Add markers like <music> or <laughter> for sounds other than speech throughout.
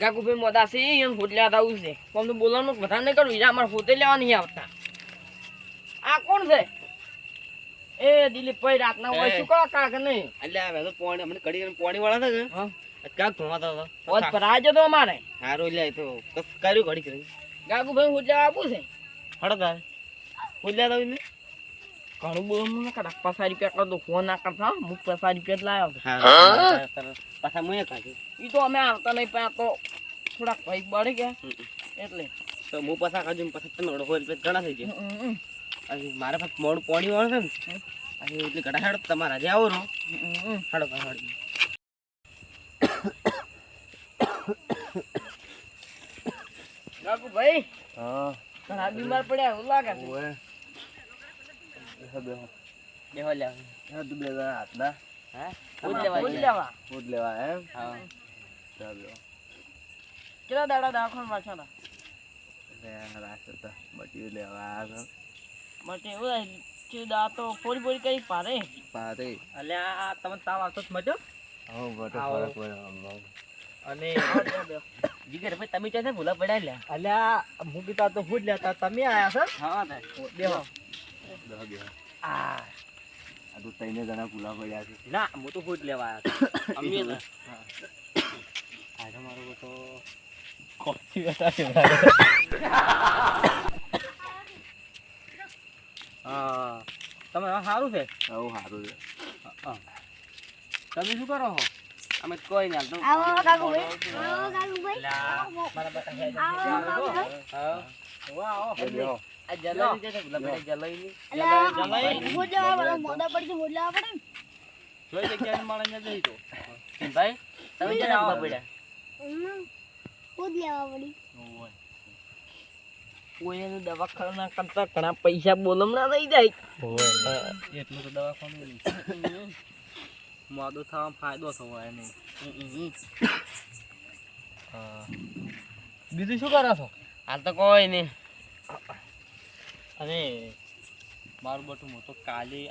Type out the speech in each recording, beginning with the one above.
ગાગુભાઈ મોટા છે એને હોટલે આવું છે. પણ તું બોલવાનું વધારે નહીં કરું હીરા અમારે હોતે લેવા નહીં આવતા. આ કોણ છે? એ દિલીપભાઈ રાતના હોય. શું કરો કાક નહીં? એટલે આ વેલો પોણી અમને કડી પોણી વાળા હા. કે ક્યાંક ધોવાતા હતા? હોજ ભરાય જતો અમારે. હારો લે તો કર્યું ઘડી કરી ગાગુભાઈ હોટ લેવા આપવું છે. હડતા હોટલે આવીને ને ઘણું બોલવાનું ના કરા પચાસ રૂપિયા કર દો ફોન ના કરતા હો. પચાસ રૂપિયા જ લાવ્યો પાછા મુએ કાઢ્યું ઈ તો અમે આવતા નહીં પણ આ તો થોડાક ભાઈ બળી ગયા એટલે. તો હું પાછા કાઢ્યું પાછા તમે અડધો રૂપિયા ઘણા થઈ ગયા મારે પાછું મોડું પોણી વાળો છે ને અને એટલે ઘડા હેડો તમારા જે આવો રો હમ, હમ. હાડો પાછા ભાઈ હા ઘણા બીમાર પડ્યા એવું લાગે છે બેહો બેહો બેહો લે હા તું બે જણા હાથના હા ફૂડ લેવા હોટ લેવા ફૂડ લેવા એમ હા ચાલો કેટલા દાડા દવાખાના પાછા તો મટીરિયલ લેવા માટે એવું છે દા તો ફોડી ફોડી કરી પારે પારે આ તમે તાવ આવતો જ મજો હા બટો. ફરક પડે. અને જીગર ભાઈ તમે ચાલે ભૂલા પડ્યા લે અલ્યા હું કીધા તો હું જ લેતા તમે આયા છો હા ને બેહો બેહો બેહો આ આ તો ત્રણે જણા ગુલા પડ્યા છે. ના હું તો ફૂટ લેવા આવ્યો આજે <coughs> મારો તો કોફી બેઠા છે <coughs> હા. તમે સારું છે? આવું સારું છે. તમે શું કરો છો? અમે તો કોઈ નહીં તો આવો કાકુભાઈ આવો કાકુ ભાઈ. મારા બેટા છે. આવો આવો. હા. આ જલાઈ લેવા પડે ને જોઈ જગ્યાએ માણસ જઈ તો. ભાઈ તમે ક્યાં ભૂલા પડ્યા? હમ. લેવા પડી કોઈનું દવાખાના કરતા ઘણા પૈસા બોલમણા થઈ જાય. એટલું તો દવાખાનું મોડો થવામાં ફાયદો થવો એને. બીજું શું કરો છો? હાલ તો કોઈ નહીં. અને મારું બટું હું તો કાલે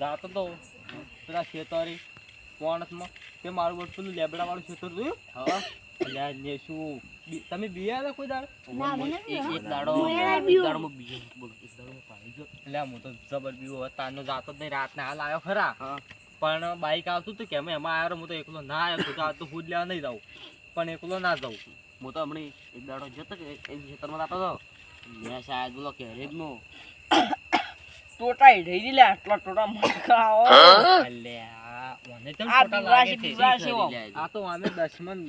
જાતો તો પેલા ખેતરી પોણસમાં તે મારું બટું પેલું લેબડાવાળું ખેતર જોયું? હા. એટલે ને શું તમે બીયા હતા કોઈ દાડો? ના, મેં નથી એક- એક દાડો એક દાડો હું એક દાડો પાણી ગયો. એટલે હું તો જબર બીવો હતો તારનો જાતો જ નહીં. રાતના હાલ આવ્યો ખરા. પણ બાઈક આવતું હતું કે અમે? એમાં આવ્યો હું તો એકલો ના આવ્યો તો આ તો જ લેવા નહીં જાઉં. પણ એકલો ના જાઉં. હું તો હમણાં એક દાડો જતો ખેતરમાં જતો હતો મેં શાયદ બોલો કે રેજનો ટોટા થઈ દી આટલા ટોટા મટકા અલ્યા મને તો આ લાગે છે, છે. બીવા છે ઓ. આ તો અમે દસમન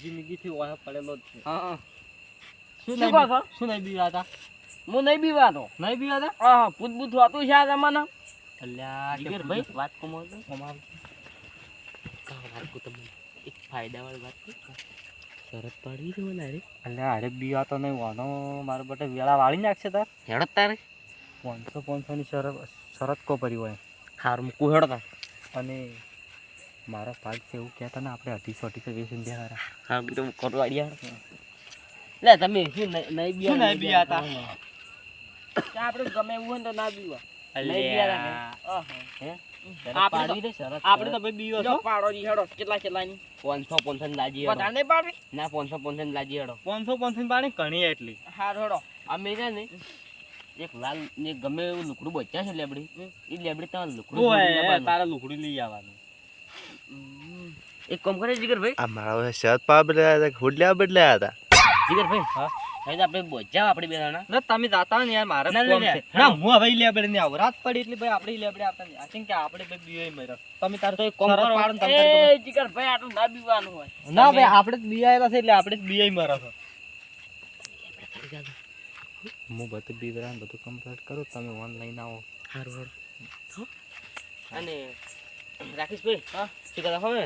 જિંદગીથી ઓહે પડેલો જ છે. શું શું નહીં બી- શું નહીં હું નહીં બીવાતો નહીં બીવા હા ભૂત ભૂત હોતું છે આ જમાના. અલ્યા જીગર ભાઈ? વાત કમો વાત કો તમને? એક ફાયદા વાળી વાત કહું શરત પાડી છે મને અરે અલ્યા અરે બીવા તો નહીં વાનો મારા બટે વેળા વાળી નાખશે તાર. હેડ તારે? પાંચસો પાંચસો ની શરત શરત કો પડી હોય. હાર મૂકું હેડો તાર. અને મારા ભાગ છે એવું કહેતા ને આપણે અઢીસો અઢીસો વેચીને હારા હા બીજો કરવા આડિયા લે તમે શું નહીં- બી નહીં બી હતા? કે આપણે ગમે એવું હોય ને તો ના બીવા અલ્યા આહા. શરત આપણે પાડવી દે શરત આપણે તો ભાઈ બીવો છો. પાડો જી હેડો કેટલા કેટલાની? પાંચસો પાંચસો ની લાજી વધારે પાડવી ના પાંચસો પાંચસો ની લાજી હેડો. પાંચસો પાંચસો ની પાણી ઘણી એટલી. હાર હેડો. અમે છે ને એક લાલ ને ગમે એવું લુકડું બચ્યા છે લેબડી. એ લેબડી તમારે લુકડું. તારે લુકડી લઈ આવવાનું. એક કામ કરે જીગર ભાઈ આ મારા શર્ટ પા બદલાયા હતા હુડ લેવા બદલાયા હતા? જીગર ભાઈ હા? આપણે બોચ્યા આપણે બે ના તમે જાતા ને યાર મારે કોમ છે. ના. ના હું હવે લેબડે નહીં આવું. રાત પડી એટલે ભાઈ આપણે લેબડે આવતા આશિંગ કે આપણે ભાઈ બીઓ મર્યો. તમે તાર તો કોમ શરત પાડો ને એ જીગર ભાઈ આટલું ના બીવાનું હોય. ના ભાઈ આપણે જ બીઆયેલા છે એટલે આપણે જ બીઆઈ મરો છો. હું બધું બીવરા બધું કમ્પ્લીટ કરું તમે ઓનલાઈન આવો. સારું અને રાકેશભાઈ હા? શું કહેતા હવે?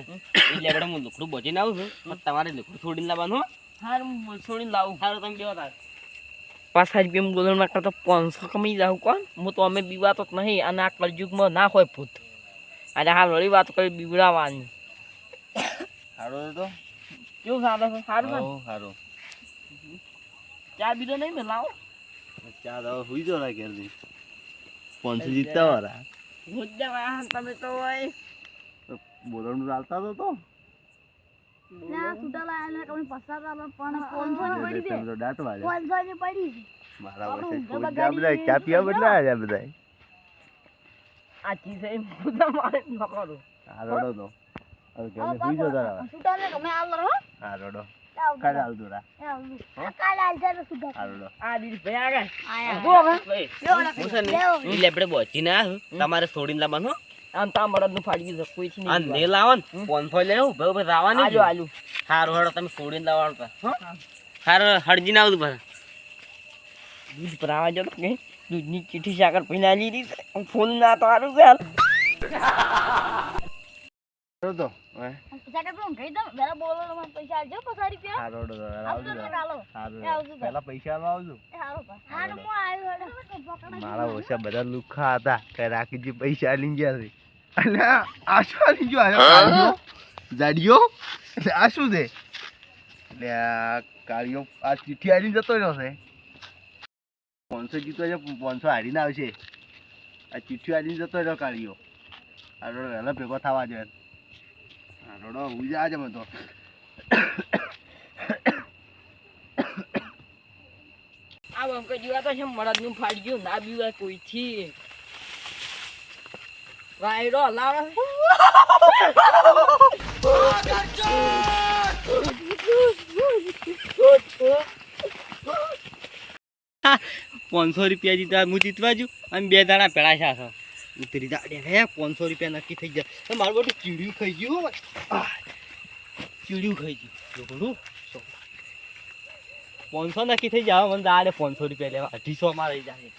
એ લેબડે હું લુકડું બોચીને આવું છું. તમારે લુકડું છોડીને લાવવાનું હો. હાર છોડીને લાવું સારું તમે તાર પાંચ રૂપિયા બોલણ ના કરતા પાંચસો કમાઈ જાઉં કોણ? હું તો અમે બીવાતો જ નહીં અને આ કલયુગમાં ના હોય ભૂત. અને હાલ વળી વાત કરી બીવડાવવાની. સારું તો? કેવું સારું સારું ચા બીજો નહીં મેં લાવો. ચા દવા હુઈ જો ઘેરથી. પાંચસો જીતતા વાળા. જવા તમે તો હોય. બોલવાનું ચાલતા તો. તમારે છોડીને લાવવાનું હો. આમ તા મરદનું ફાડી ગયું કોઈ થી આ નહીં ને લાવો ને. પોનસો લેવું? ભાઈ ભાઈ રાવાની આજો આલુ. સારું હેડો તમે છોડીને લાવવાનું તા, હારો હડજી ના આવતું પાછા દૂધ ભરાવા જો કે દૂધની ચીઠી સાકર પહેલા લીધી છે. ફોન ના તો સારું છે હાલ. તો. આલો હારો હારો મારા ઓછા બધા લુખા હતા. રાખીજી પૈસા લઈ ગયા એટલે આ શું આલી ગયો? આ કાળિયો જાડિયો એટલે આ શું છે? એટલે આ કાળિયો આ ચીઠી આલીને જતો રહ્યો છે. પાંચસો જીતો છે પાંચસો હારીને આવશે. આ ચિઠ્ઠી આલીને જતો રહ્યો કાળિયો આ રોડો વહેલો ભેગો થવા જોઈએ આ રોડો હું જ આજે બધો આ બંકો જીવા તો છે મરદનું ફાડી ગયું ના બીવાય કોઈ વાયરો લાવે પાંચસો રૂપિયા જીતા હું જીતવા જુ અને બે દાણા પેલા છે આ ઉતરી દાડે હે પાંચસો રૂપિયા નક્કી થઈ ગયા. મારું બધું ચીડ્યું ખાઈ ગયું ચીડ્યું ખાઈ ગયું. જોકડું પાંચસો નક્કી થઈ જાય મને દાડે પાંચસો રૂપિયા લેવા. અઢીસો માં રહી જાય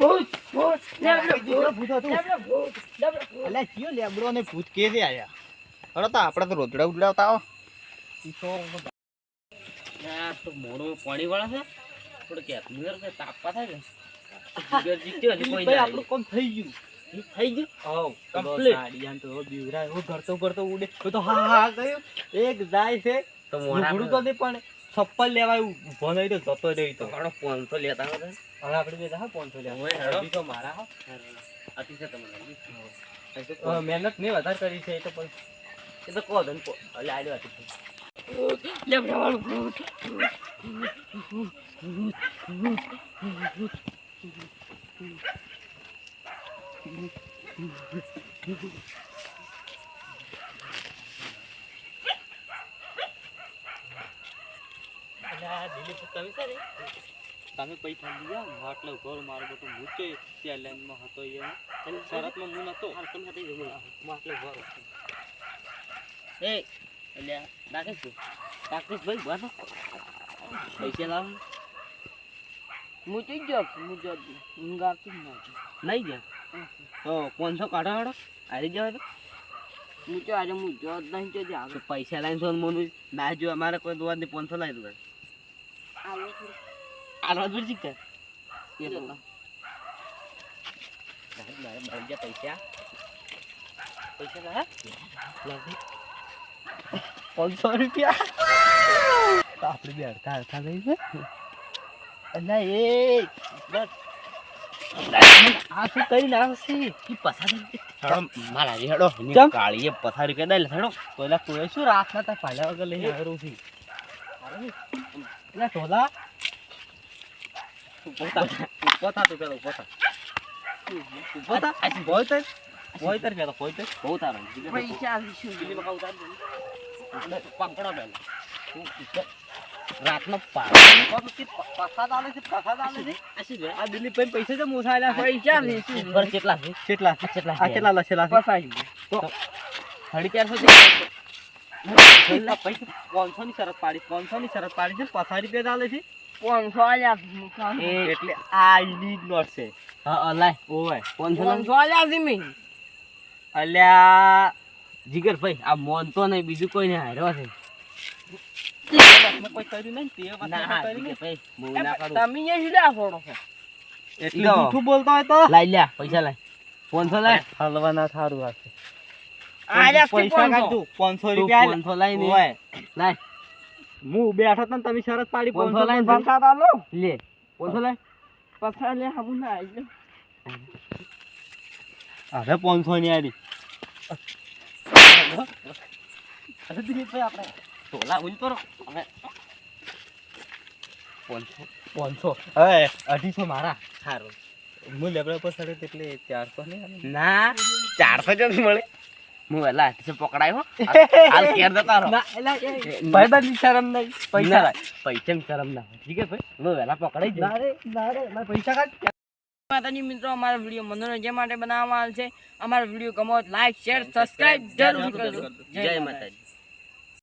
ભૂત ભૂત લેબડો ભૂત ભૂત હતું. લેબડો ભૂત લેબડો ભૂત. અલ્યા ચિયો લેબડો ને ભૂત કે છે આયા? હળો તો આપણે તો રોતડા ઉડલાવતા આવો. તો મોડો પાણી વાળા છે. થોડું કે મુયર તાપવા થાય ને જીત્યો હજી કોઈ આપણું કામ થઈ ગયું? થઈ ગયું. ગાડિયાન તો હું કરતો કરતો ઉડે. તો હા હા ગયો. એક જાય છે. તો નહીં છપ્પલ લેવાય ઊભો નહીં તો જતો રહી તો. ઘણો પાંચસો લેતા હતા હવે આપણે બે હા પાંચસો લેવા. તો મારા હા. અતિશય તમને હવે મહેનત નહીં વધારે કરી છે એ તો પણ એ તો કહો ધન એટલે આડ્યો હતી લેબડો વાળું ભૂત દિલીપ તમે તમે પૈસા લીધા માટલો ઘર મારો બધું મૂકે ત્યાં લાઈનમાં હતો એ. શરતમાં હું નતો. માટલો ઘર એ એટલે રાકેશ રાકેશ ભાઈ બસ પૈસા લાવ. હું ચઈ ગયો હું જો ઊંઘ આવતી જ નથી નહીં ગયા તો પાંચસો કાઢો હાડો આવી જાવ તો. હું તો આજે હું જો નહીં જો જ પૈસા લાવીને મને. મેં ના જો અમારે કોઈ દોવા નહીં પાંચસો લાવી દો આલવા દૂર શીખતા એ લોકો મારે મળી ગયા પૈસા પૈસા લાવ્યા પાંચસો રૂપિયા. આપણે બે અડધા અડધા લઈ છે. અલા એ બસ. આ શું કરી નાખશે ઈ પસાર મારા રે હેડો? કાળીએ પથારી કરી દે હેડો. પેલા કોઈ શું રાત ના તા પાલ્યા વગર લઈ આવ્યો છું. એટલે ઢોલા પોતા પોતા તો પેલો પોતા પોતા બોયતર બોયતર પેલો બોયતર બહુ તારો. પૈસા આવીશું દિલ્હી માં ઉતાર દે પકડો પેલા. રાતનો પાડો પસાદ આલે છે પસાદ આલે છે? આ દિલીપ ભાઈ પૈસા છે મોસા આલ્યા પૈસા કેટલા છે? કેટલા? કેટલા કેટલા લખેલા છે? પસાઈ સાડી ચારસો પાંચસો ની એટલે આ આ મોન તો નહીં બીજું કોઈ નહીં હાર્યો એટલે ઈદો. જૂઠું હોય તો લાઈ લ્યા પૈસા લાય પાંચસો લાય હલવાના છે પૈસા પાંચસો રૂપિયા લાઈ ને ઓય. લાય. હું બેઠો તો તમે શરત પાડી પાંચસો લાઈન લાઈન લે. પાંચસો લાય પસાદ લે હમું ના આવી હવે પાંચસો ની આડી અરે દિલીપભાઈ આપણે ટોલા ઉલ પર હવે પાંચસો. પાંચસો. હવે અઢીસો મારા. સારું હું લેબડા પર સડે એટલે ચારસો ને ના ચારસો જ મળે. હું વહેલા હાથે પકડાયો <laughs> હાલ કેર જતા રહો. ના, એલા, શરમ નહીં પૈસા લાય. પૈસા શરમ ના ઠીક છે ભાઈ? હું વહેલા પકડાઈ જઈશ. ના રે, ના રે, મારા પૈસા કાઢ માતાજી મિત્રો અમારા વીડિયો મનોરંજન માટે બનાવવામાં આવે છે. અમારો વીડિયો ગમો લાઈક શેર સબસ્ક્રાઇબ જરૂર કરજો. જય માતાજી.